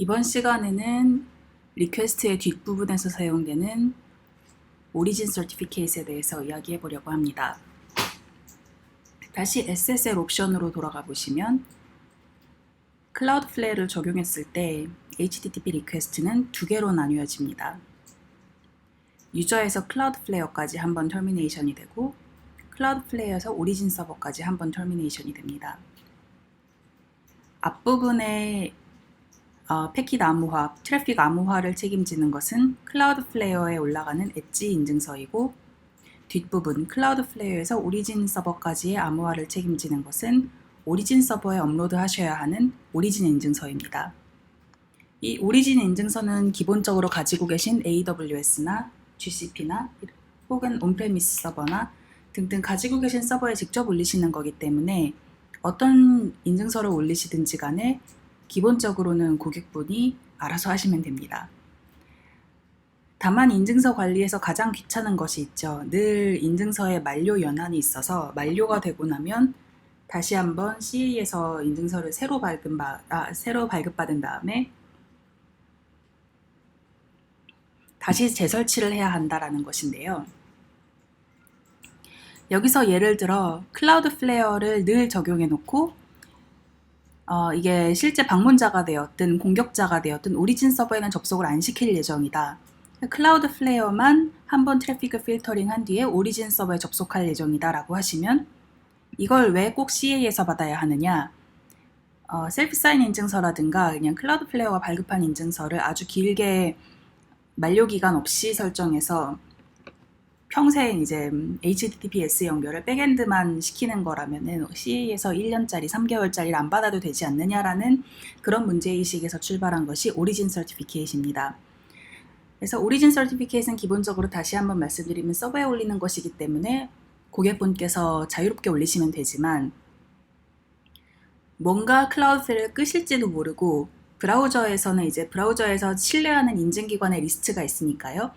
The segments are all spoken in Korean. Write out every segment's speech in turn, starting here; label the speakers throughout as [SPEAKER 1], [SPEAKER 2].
[SPEAKER 1] 이번 시간에는 리퀘스트의 뒷부분에서 사용되는 오리진 서티피케이트에 대해서 이야기해 보려고 합니다. 다시 SSL 옵션으로 돌아가 보시면 클라우드 플레이를 적용했을 때 HTTP 리퀘스트는 두 개로 나뉘어집니다. 유저에서 클라우드 플레이어까지 한 번 터미네이션이 되고 클라우드 플레이어에서 오리진 서버까지 한 번 터미네이션이 됩니다. 앞부분에 어, 패킷 암호화, 트래픽 암호화를 책임지는 것은 클라우드 플레이어에 올라가는 엣지 인증서이고 뒷부분 클라우드 플레이어에서 오리진 서버까지의 암호화를 책임지는 것은 오리진 서버에 업로드 하셔야 하는 오리진 인증서입니다. 이 오리진 인증서는 기본적으로 가지고 계신 AWS나 GCP나 혹은 온프레미스 서버나 등등 가지고 계신 서버에 직접 올리시는 거기 때문에 어떤 인증서를 올리시든지 간에 기본적으로는 고객분이 알아서 하시면 됩니다. 다만 인증서 관리에서 가장 귀찮은 것이 있죠. 늘 인증서에 만료 연한이 있어서 만료가 되고 나면 다시 한번 CA에서 인증서를 새로 발급 아, 새로 발급받은 다음에 다시 재설치를 해야 한다라는 것인데요. 여기서 예를 들어 클라우드 플레어를 늘 적용해 놓고 어, 이게 실제 방문자가 되었든 공격자가 되었든 오리진 서버에는 접속을 안 시킬 예정이다. 클라우드 플레어만 한번 트래픽을 필터링 한 뒤에 오리진 서버에 접속할 예정이다 라고 하시면 이걸 왜 꼭 CA에서 받아야 하느냐 어, 셀프 사인 인증서라든가 그냥 클라우드 플레어가 발급한 인증서를 아주 길게 만료 기간 없이 설정해서 평생 이제 HTTPS 연결을 백엔드만 시키는 거라면은 CA에서 1년짜리, 3개월짜리를 안 받아도 되지 않느냐라는 그런 문제의식에서 출발한 것이 오리진 서티피케이트입니다. 그래서 오리진 서티피케이트는 기본적으로 다시 한번 말씀드리면 서버에 올리는 것이기 때문에 고객분께서 자유롭게 올리시면 되지만 뭔가 클라우드를 끄실지도 모르고 브라우저에서는 이제 브라우저에서 신뢰하는 인증기관의 리스트가 있으니까요.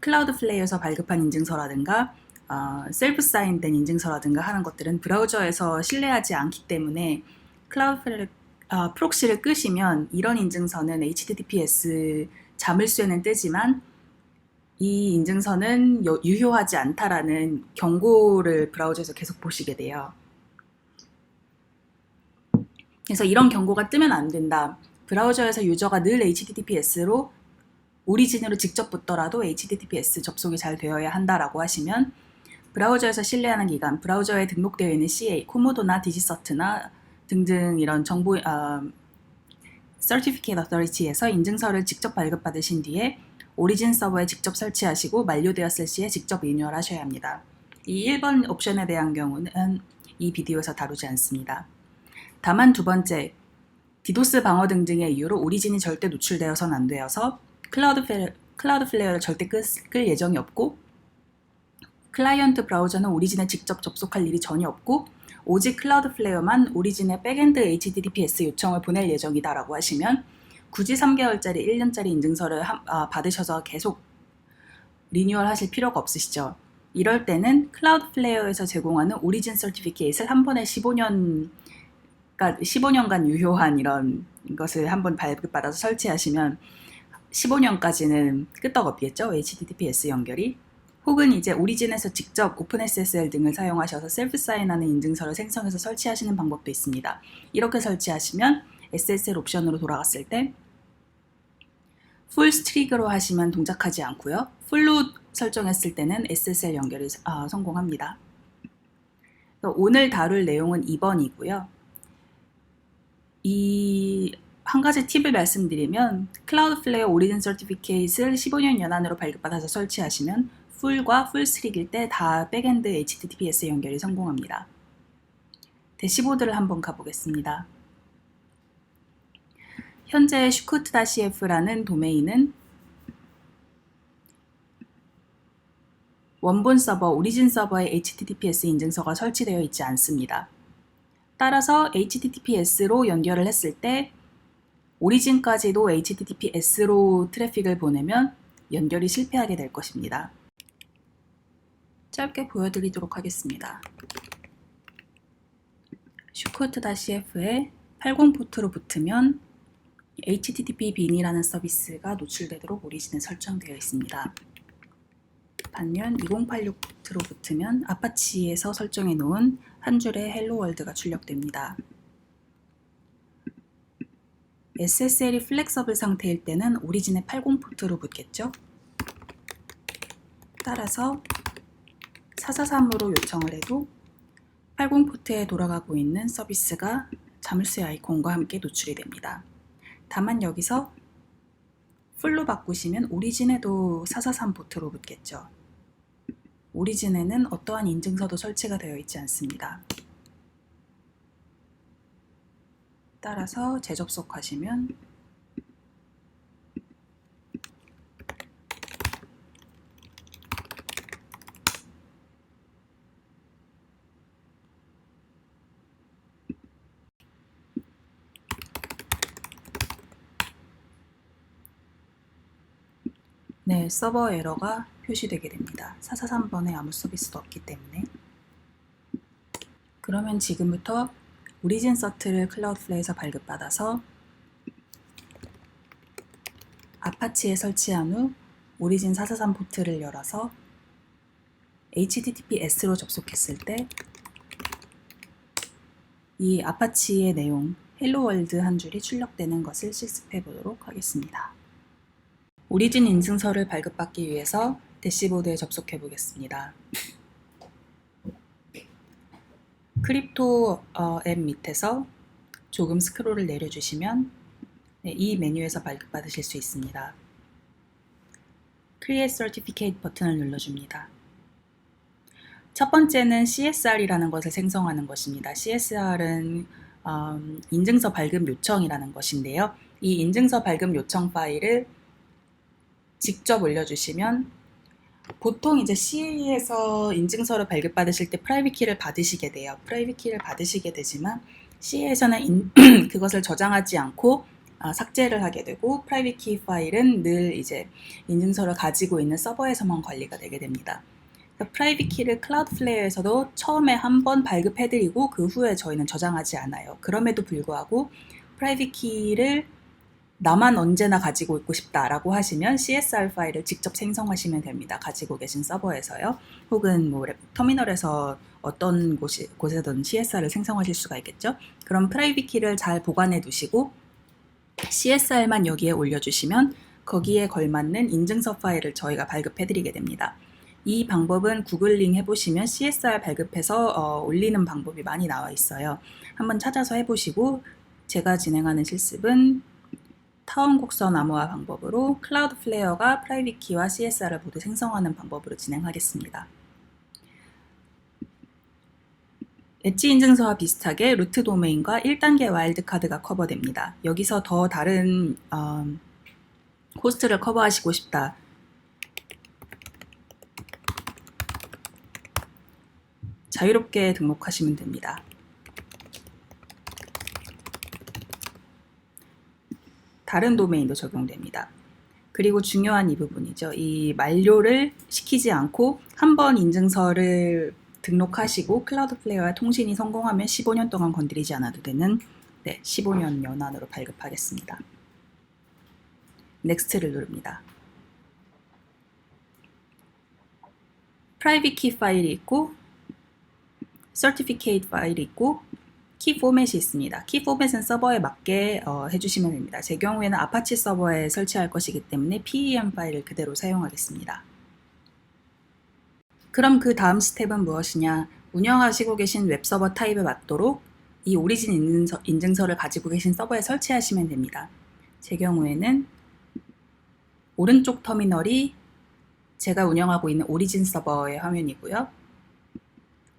[SPEAKER 1] 클라우드 플레이에서 발급한 인증서라든가 어, 셀프 사인된 인증서라든가 하는 것들은 브라우저에서 신뢰하지 않기 때문에 클라우드 어, 프록시를 끄시면 이런 인증서는 HTTPS 자물쇠는 뜨지만 이 인증서는 유효하지 않다라는 경고를 브라우저에서 계속 보시게 돼요. 그래서 이런 경고가 뜨면 안 된다. 브라우저에서 유저가 늘 HTTPS로 오리진으로 직접 붙더라도 HTTPS 접속이 잘 되어야 한다라고 하시면 브라우저에서 신뢰하는 기관, 브라우저에 등록되어 있는 CA, 코모도나 디지서트나 등등 이런 정보 어, Certificate Authority에서 인증서를 직접 발급받으신 뒤에 오리진 서버에 직접 설치하시고 만료되었을 시에 직접 리뉴얼 하셔야 합니다. 이 1번 옵션에 대한 경우는 이 비디오에서 다루지 않습니다. 다만 두 번째, 디도스 방어 등등의 이유로 오리진이 절대 노출되어서는 안 되어서 클라우드, 플레, 클라우드 플레이어를 절대 끌, 끌 예정이 없고 클라이언트 브라우저는 오리진에 직접 접속할 일이 전혀 없고 오직 클라우드 플레이어만 오리진의 백엔드 HTTPS 요청을 보낼 예정이다라고 하시면 굳이 3개월짜리, 1년짜리 인증서를 하, 아, 받으셔서 계속 리뉴얼 하실 필요가 없으시죠. 이럴 때는 클라우드 플레이어에서 제공하는 오리진 서티피케이트를 한 번에 15년 그러니까 15년간 유효한 이런 것을 한번 발급받아서 설치하시면 15년까지는 끄떡없겠죠. HTTPS 연결이. 혹은 이제 오리진에서 직접 오픈SSL 등을 사용하셔서 셀프 사인하는 인증서를 생성해서 설치하시는 방법도 있습니다. 이렇게 설치하시면 SSL 옵션으로 돌아갔을 때 풀 스트릭으로 하시면 동작하지 않고요. 풀로 설정했을 때는 SSL 연결이 아, 성공합니다. 오늘 다룰 내용은 2번이고요. 이 한 가지 팁을 말씀드리면 클라우드 플레이어 오리진 서티피케이트를 15년 연한으로 발급받아서 설치하시면 풀과 풀스트릭일 때 다 백엔드 HTTPS 연결이 성공합니다. 대시보드를 한번 가보겠습니다. 현재 슈쿠트-cf라는 도메인은 원본 서버, 오리진 서버에 HTTPS 인증서가 설치되어 있지 않습니다. 따라서 HTTPS로 연결을 했을 때 오리진까지도 HTTPS로 트래픽을 보내면 연결이 실패하게 될 것입니다. 짧게 보여드리도록 하겠습니다. 슈코트-CF에 80 포트로 붙으면 HTTP 빈이라는 서비스가 노출되도록 오리진에 설정되어 있습니다. 반면 2086 포트로 붙으면 아파치에서 설정해 놓은 한 줄의 헬로 월드가 출력됩니다. SSL이 플렉서블 상태일 때는 오리진의 80 포트로 붙겠죠? 따라서 443으로 요청을 해도 80 포트에 돌아가고 있는 서비스가 자물쇠 아이콘과 함께 노출이 됩니다. 다만 여기서 풀로 바꾸시면 오리진에도 443 포트로 붙겠죠. 오리진에는 어떠한 인증서도 설치가 되어 있지 않습니다. 따라서 재접속하시면 네, 서버 에러가 표시되게 됩니다. 443번에 아무 서비스도 없기 때문에. 그러면 지금부터 오리진 서트를 클라우드플레이에서 발급받아서 아파치에 설치한 후 오리진 443 포트를 열어서 HTTPS로 접속했을 때 이 아파치의 내용 헬로 월드 한 줄이 출력되는 것을 실습해 보도록 하겠습니다. 오리진 인증서를 발급받기 위해서 대시보드에 접속해 보겠습니다. 크립토 어, 앱 밑에서 조금 스크롤을 내려주시면 네, 이 메뉴에서 발급받으실 수 있습니다. Create Certificate 버튼을 눌러줍니다. 첫 번째는 CSR이라는 것을 생성하는 것입니다. CSR은 음, 인증서 발급 요청이라는 것인데요. 이 인증서 발급 요청 파일을 직접 올려주시면 보통 이제 CA에서 인증서를 발급받으실 때 프라이빗 키를 받으시게 돼요. 프라이빗 키를 받으시게 되지만 CA에서는 인, 그것을 저장하지 않고 아, 삭제를 하게 되고 프라이빗 키 파일은 늘 이제 인증서를 가지고 있는 서버에서만 관리가 되게 됩니다. 프라이빗 키를 클라우드 플레이어에서도 처음에 한 번 발급해드리고 그 후에 저희는 저장하지 않아요. 그럼에도 불구하고 프라이빗 키를 나만 언제나 가지고 있고 싶다라고 하시면 CSR 파일을 직접 생성하시면 됩니다. 가지고 계신 서버에서요. 혹은 뭐 터미널에서 어떤 곳이, 곳에든 CSR을 생성하실 수가 있겠죠. 그럼 프라이빗 키를 잘 보관해 두시고 CSR만 여기에 올려주시면 거기에 걸맞는 인증서 파일을 저희가 발급해 드리게 됩니다. 이 방법은 구글링 해보시면 CSR 발급해서 어, 올리는 방법이 많이 나와 있어요. 한번 찾아서 해보시고 제가 진행하는 실습은 타원 곡선 암호화 방법으로 클라우드 플레이어가 프라이빗 키와 CSR을 모두 생성하는 방법으로 진행하겠습니다. 엣지 인증서와 비슷하게 루트 도메인과 1단계 와일드카드가 커버됩니다. 여기서 더 다른 어, 호스트를 커버하시고 싶다. 자유롭게 등록하시면 됩니다. 다른 도메인도 적용됩니다. 그리고 중요한 이 부분이죠. 이 만료를 시키지 않고 한 번 인증서를 등록하시고 클라우드 플레이어와 통신이 성공하면 15년 동안 건드리지 않아도 되는 네, 15년 연한으로 발급하겠습니다. 넥스트를 누릅니다. 프라이빗 키 파일이 있고 certificate 파일이 있고 키 포맷이 있습니다. 키 포맷은 서버에 맞게 어, 해주시면 됩니다. 제 경우에는 아파치 서버에 설치할 것이기 때문에 PEM 파일을 그대로 사용하겠습니다. 그럼 그 다음 스텝은 무엇이냐? 운영하시고 계신 웹서버 타입에 맞도록 이 오리진 인증서, 인증서를 가지고 계신 서버에 설치하시면 됩니다. 제 경우에는 오른쪽 터미널이 제가 운영하고 있는 오리진 서버의 화면이고요.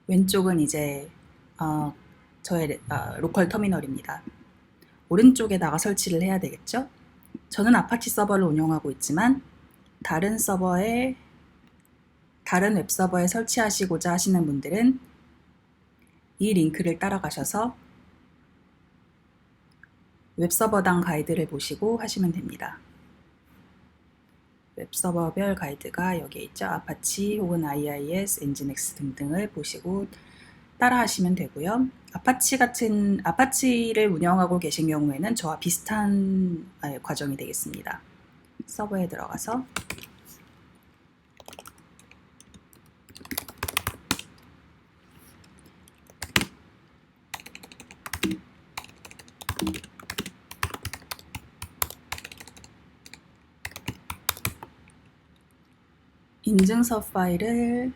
[SPEAKER 1] 왼쪽은 이제 어, 저의 어, 로컬 터미널입니다. 오른쪽에다가 설치를 해야 되겠죠? 저는 아파치 서버를 운영하고 있지만 다른 서버에 다른 웹 서버에 설치하시고자 하시는 분들은 이 링크를 따라가셔서 웹 서버당 가이드를 보시고 하시면 됩니다. 웹 서버별 가이드가 여기에 있죠. 아파치 혹은 IIS, 엔진엑스 등등을 보시고 따라 하시면 되고요. 아파치 같은 아파치를 운영하고 계신 경우에는 저와 비슷한 아, 과정이 되겠습니다. 서버에 들어가서 인증서 파일을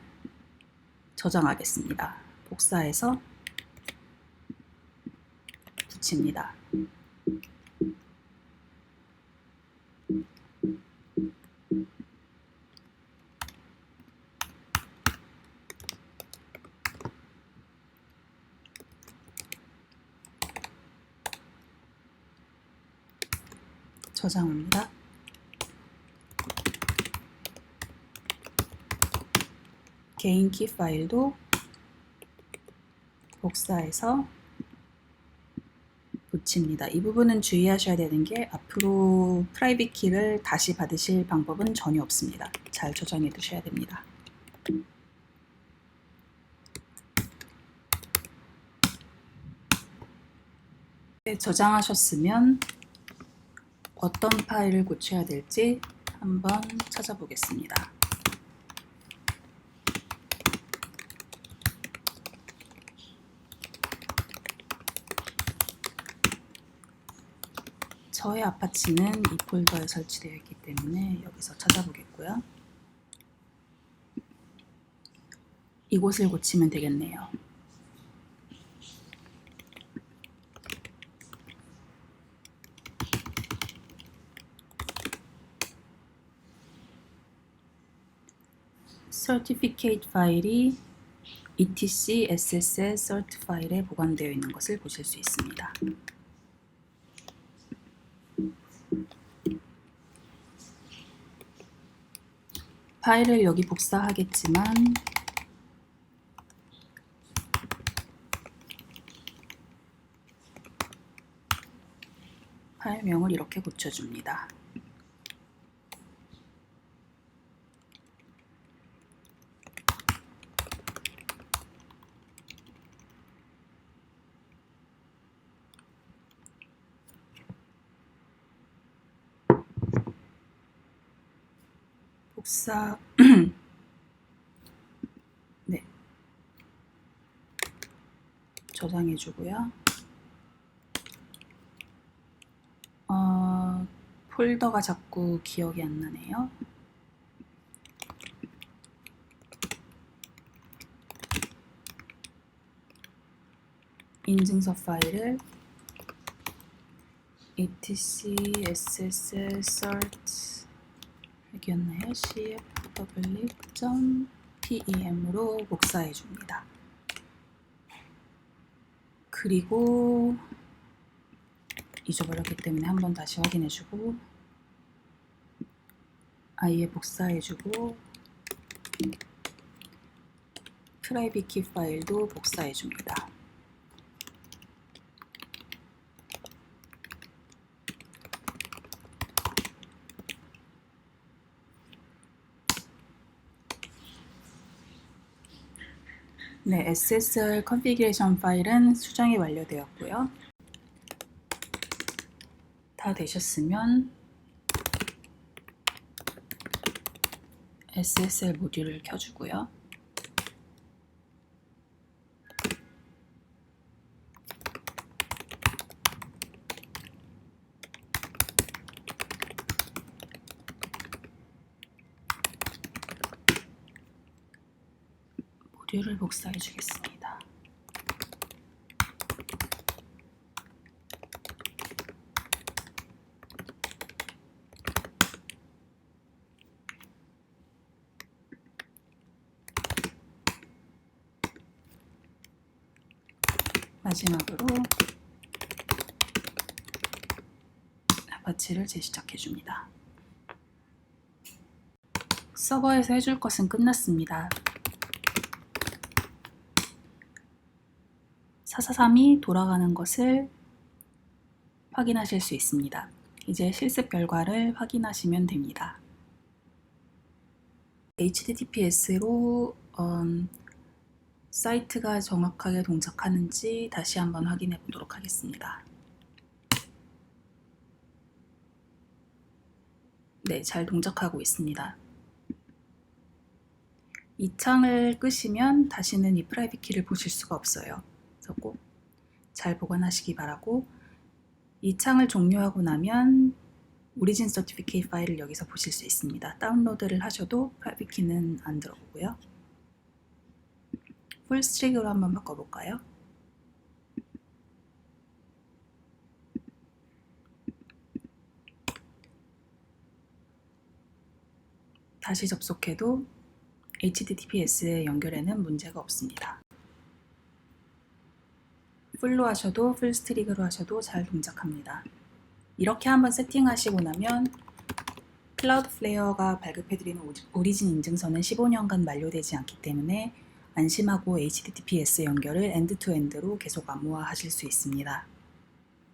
[SPEAKER 1] 저장하겠습니다. 복사해서 붙입니다. 저장합니다. 개인 키 파일도 복사해서 붙입니다. 이 부분은 주의하셔야 되는 게 앞으로 프라이빗 키를 다시 받으실 방법은 전혀 없습니다. 잘 저장해 두셔야 됩니다. 네, 저장하셨으면 어떤 파일을 고쳐야 될지 한번 찾아보겠습니다. 저의 아파치는 이 폴더에 설치되어 있기 때문에 여기서 찾아보겠고요. 이곳을 고치면 되겠네요. certificate 파일이 etc sss cert 파일에 보관되어 있는 것을 보실 수 있습니다. 파일을 여기 복사하겠지만 파일명을 이렇게 고쳐줍니다. 복사 네 저장해 주고요. 어, 폴더가 자꾸 기억이 안 나네요. 인증서 파일을 etc ss cert 여기였나요? cfw.pem으로 복사해 줍니다. 그리고 잊어버렸기 때문에 한번 다시 확인해 주고 아예 복사해 주고 프라이빗 키 파일도 복사해 줍니다. 네, SSR 컨피그레이션 파일은 수정이 완료되었고요. 다 되셨으면 SSL 모듈을 켜주고요. 모듈을 복사해 주겠습니다. 마지막으로 아파치를 재시작해 줍니다. 서버에서 해줄 것은 끝났습니다. 443이 돌아가는 것을 확인하실 수 있습니다. 이제 실습 결과를 확인하시면 됩니다. HTTPS로 음, 사이트가 정확하게 동작하는지 다시 한번 확인해 보도록 하겠습니다. 네, 잘 동작하고 있습니다. 이 창을 끄시면 다시는 이 프라이빗 키를 보실 수가 없어요. 꼭잘 보관하시기 바라고 이 창을 종료하고 나면 오리진 서티피케이트 파일을 여기서 보실 수 있습니다. 다운로드를 하셔도 프라이빗 키는 안 들어오고요. 풀 스트릭으로 한번 바꿔볼까요? 다시 접속해도 HTTPS에 연결에는 문제가 없습니다. 풀로 하셔도 풀 스트릭으로 하셔도 잘 동작합니다. 이렇게 한번 세팅하시고 나면 클라우드 플레이어가 발급해드리는 오리진 인증서는 15년간 만료되지 않기 때문에 안심하고 HTTPS 연결을 엔드 투 엔드로 계속 암호화하실 수 있습니다.